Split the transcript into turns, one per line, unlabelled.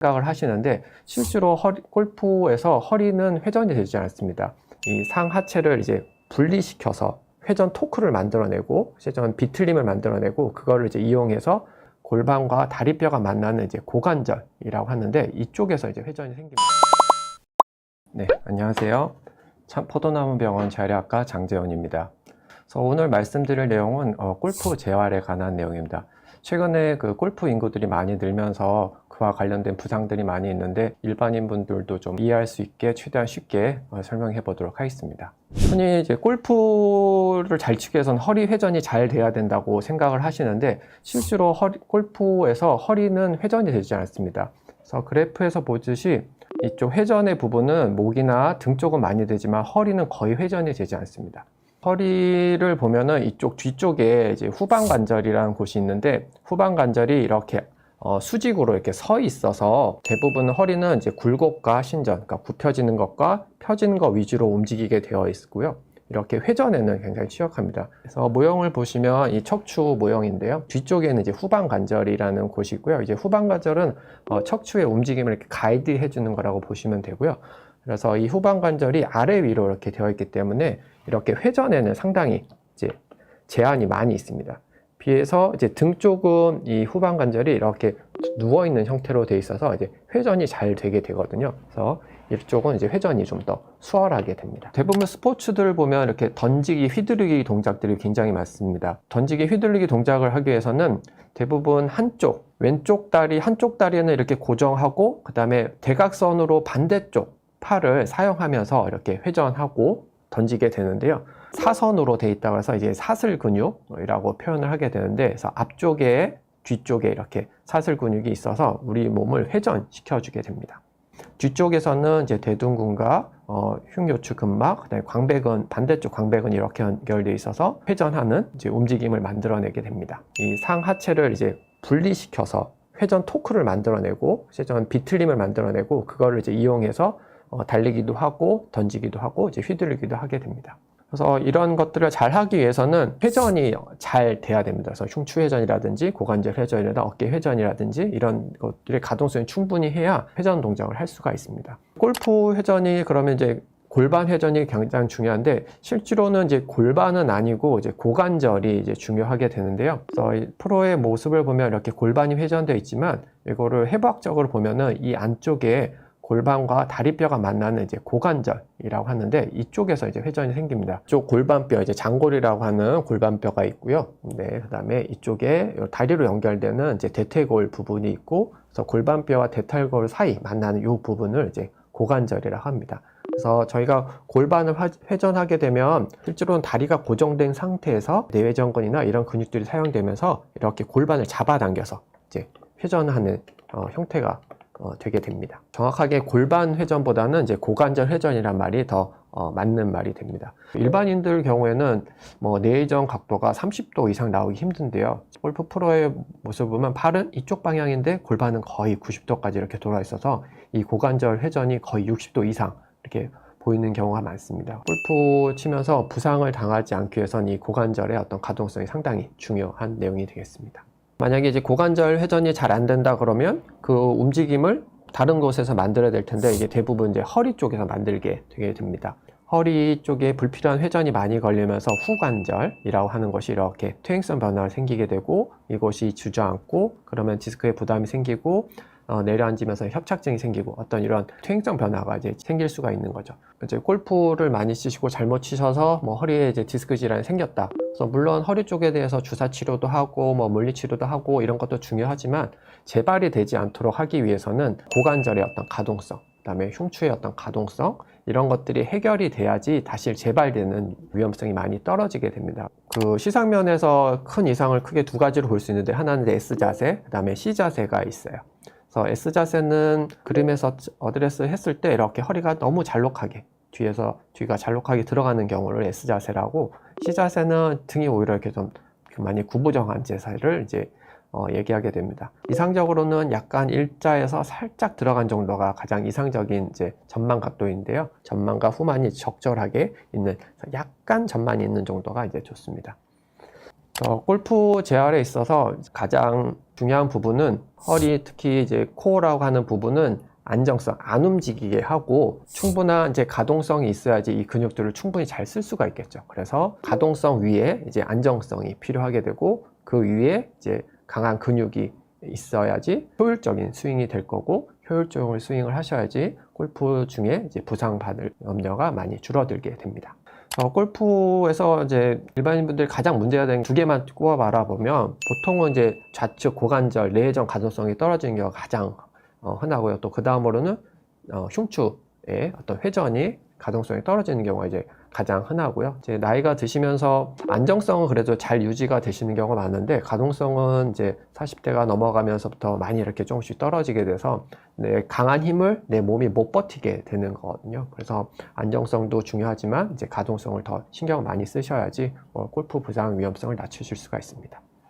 생각을 하시는데 실제로 허리, 골프에서 허리는 회전이 되지 않습니다. 이 상하체를 이제 분리시켜서 회전 토크를 만들어내고 회전 비틀림을 만들어내고 그거를 이제 이용해서 골반과 다리뼈가 만나는 이제 고관절이라고 하는데 이쪽에서 이제 회전이 생깁니다. 네, 안녕하세요. 참 포도나무 병원 자리학과 장재원입니다. 그래서 오늘 말씀드릴 내용은 어, 골프 재활에 관한 내용입니다. 최근에 그 골프 인구들이 많이 늘면서 그와 관련된 부상들이 많이 있는데 일반인 분들도 좀 이해할 수 있게 최대한 쉽게 어, 설명해 보도록 하겠습니다. 흔히 이제 골프를 잘 치기 위해서는 허리 회전이 잘 돼야 된다고 생각을 하시는데 실제로 허리, 골프에서 허리는 회전이 되지 않습니다. 그래서 그래프에서 보듯이 이쪽 회전의 부분은 목이나 등 쪽은 많이 되지만 허리는 거의 회전이 되지 않습니다. 허리를 보면은 이쪽 뒤쪽에 이제 후방 관절이라는 곳이 있는데 후방 관절이 이렇게 어, 수직으로 이렇게 서 있어서 대부분 허리는 이제 굴곡과 신전, 그러니까 굽혀지는 것과 펴지는 것 위주로 움직이게 되어 있고요. 이렇게 회전에는 굉장히 취약합니다. 그래서 모형을 보시면 이 척추 모형인데요. 뒤쪽에는 이제 후방 관절이라는 곳이 있고요. 이제 후방 관절은 어, 척추의 움직임을 이렇게 가이드 해 주는 거라고 보시면 되고요. 그래서 이 후방 관절이 아래 위로 이렇게 되어 있기 때문에 이렇게 회전에는 상당히 이제 제한이 많이 있습니다. 비해서 이제 등 쪽은 이 후방 관절이 이렇게 누워 있는 형태로 돼 있어서 이제 회전이 잘 되게 되거든요. 그래서 이쪽은 이제 회전이 좀 더 수월하게 됩니다. 대부분 스포츠들을 보면 이렇게 던지기, 휘두르기 동작들이 굉장히 많습니다. 던지기, 휘두르기 동작을 하기 위해서는 대부분 한쪽, 왼쪽 다리, 한쪽 다리는 이렇게 고정하고 그 다음에 대각선으로 반대쪽 팔을 사용하면서 이렇게 회전하고 던지게 되는데요. 사선으로 돼 있다고 해서 이제 사슬 근육이라고 표현을 하게 되는데 그래서 앞쪽에 뒤쪽에 이렇게 사슬 근육이 있어서 우리 몸을 회전시켜 주게 됩니다. 뒤쪽에서는 이제 대둔근과 어, 흉요추 근막, 그다음에 광배근 반대쪽 광배근이 이렇게 연결되어 있어서 회전하는 이제 움직임을 만들어내게 됩니다. 이 상하체를 이제 분리시켜서 회전 토크를 만들어내고 회전 비틀림을 만들어내고 그거를 이제 이용해서 어, 달리기도 하고 던지기도 하고 이제 휘두르기도 하게 됩니다. 그래서 이런 것들을 잘 하기 위해서는 회전이 잘 돼야 됩니다. 그래서 흉추 회전이라든지 고관절 회전이라든지 어깨 회전이라든지 이런 것들의 가동성이 충분히 해야 회전 동작을 할 수가 있습니다. 골프 회전이 그러면 이제 골반 회전이 굉장히 중요한데 실제로는 이제 골반은 아니고 이제 고관절이 이제 중요하게 되는데요. 그래서 이 프로의 모습을 보면 이렇게 골반이 회전되어 있지만 이거를 해부학적으로 보면은 이 안쪽에 골반과 다리뼈가 만나는 이제 고관절이라고 하는데 이쪽에서 이제 회전이 생깁니다. 이쪽 골반뼈 이제 장골이라고 하는 골반뼈가 있고요. 네, 그다음에 이쪽에 다리로 연결되는 이제 대퇴골 부분이 있고 그래서 골반뼈와 대퇴골 사이 만나는 이 부분을 이제 고관절이라고 합니다. 그래서 저희가 골반을 회전하게 되면 실제로는 다리가 고정된 상태에서 내외전근이나 이런 근육들이 사용되면서 이렇게 골반을 잡아당겨서 이제 회전하는 어, 형태가 어, 되게 됩니다. 정확하게 골반 회전보다는 이제 고관절 회전이란 말이 더 어, 맞는 말이 됩니다. 일반인들 경우에는 뭐 내전 각도가 30도 이상 나오기 힘든데요. 골프 프로의 모습을 보면 팔은 이쪽 방향인데 골반은 거의 90도까지 이렇게 돌아 있어서 이 고관절 회전이 거의 60도 이상 이렇게 보이는 경우가 많습니다. 골프 치면서 부상을 당하지 않기 위해서는 이 고관절의 어떤 가동성이 상당히 중요한 내용이 되겠습니다. 만약에 이제 고관절 회전이 잘 안 된다 그러면 그 움직임을 다른 곳에서 만들어야 될 텐데 이게 대부분 이제 허리 쪽에서 만들게 되게 됩니다. 허리 쪽에 불필요한 회전이 많이 걸리면서 후관절이라고 하는 것이 이렇게 퇴행성 변화가 생기게 되고 이것이 주저앉고 그러면 디스크에 부담이 생기고 어, 내려앉으면서 협착증이 생기고 어떤 이런 퇴행성 변화가 이제 생길 수가 있는 거죠. 이제 골프를 많이 치시고 잘못 치셔서 뭐 허리에 이제 디스크 질환이 생겼다. 그래서 물론 허리 쪽에 대해서 주사 치료도 하고 뭐 물리 치료도 하고 이런 것도 중요하지만 재발이 되지 않도록 하기 위해서는 고관절의 어떤 가동성, 그다음에 흉추의 어떤 가동성 이런 것들이 해결이 돼야지 다시 재발되는 위험성이 많이 떨어지게 됩니다. 그 시상면에서 큰 이상을 크게 두 가지로 볼 수 있는데 하나는 S 자세, 그다음에 C 자세가 있어요. 그래서 S 자세는 그림에서 어드레스 했을 때 이렇게 허리가 너무 잘록하게 뒤에서 뒤가 잘록하게 들어가는 경우를 S 자세라고 C 자세는 등이 오히려 이렇게 좀 많이 구부정한 자세를 이제 어, 얘기하게 됩니다. 이상적으로는 약간 일자에서 살짝 들어간 정도가 가장 이상적인 이제 전만 각도인데요. 전만과 후만이 적절하게 있는 약간 전만이 있는 정도가 이제 좋습니다. 어, 골프 재활에 있어서 가장 중요한 부분은 허리 특히 이제 코어라고 하는 부분은 안정성, 안 움직이게 하고 충분한 이제 가동성이 있어야지 이 근육들을 충분히 잘 쓸 수가 있겠죠. 그래서 가동성 위에 이제 안정성이 필요하게 되고 그 위에 이제 강한 근육이 있어야지 효율적인 스윙이 될 거고 효율적인 스윙을 하셔야지 골프 중에 이제 부상받을 염려가 많이 줄어들게 됩니다. 어, 골프에서 이제 일반인분들이 가장 문제가 되는 두 개만 꼽아 말아보면 보통은 이제 좌측 고관절 내회전 가동성이 떨어지는 경우가 가장 어, 흔하고요. 또 그 다음으로는 어, 흉추의 어떤 회전이 가동성이 떨어지는 경우가 이제 가장 흔하고요. 이제 나이가 드시면서 안정성은 그래도 잘 유지가 되시는 경우가 많은데 가동성은 이제 40대가 넘어가면서부터 많이 이렇게 조금씩 떨어지게 돼서 내 강한 힘을 내 몸이 못 버티게 되는 거거든요. 그래서 안정성도 중요하지만 이제 가동성을 더 신경을 많이 쓰셔야지 어, 골프 부상 위험성을 낮추실 수가 있습니다.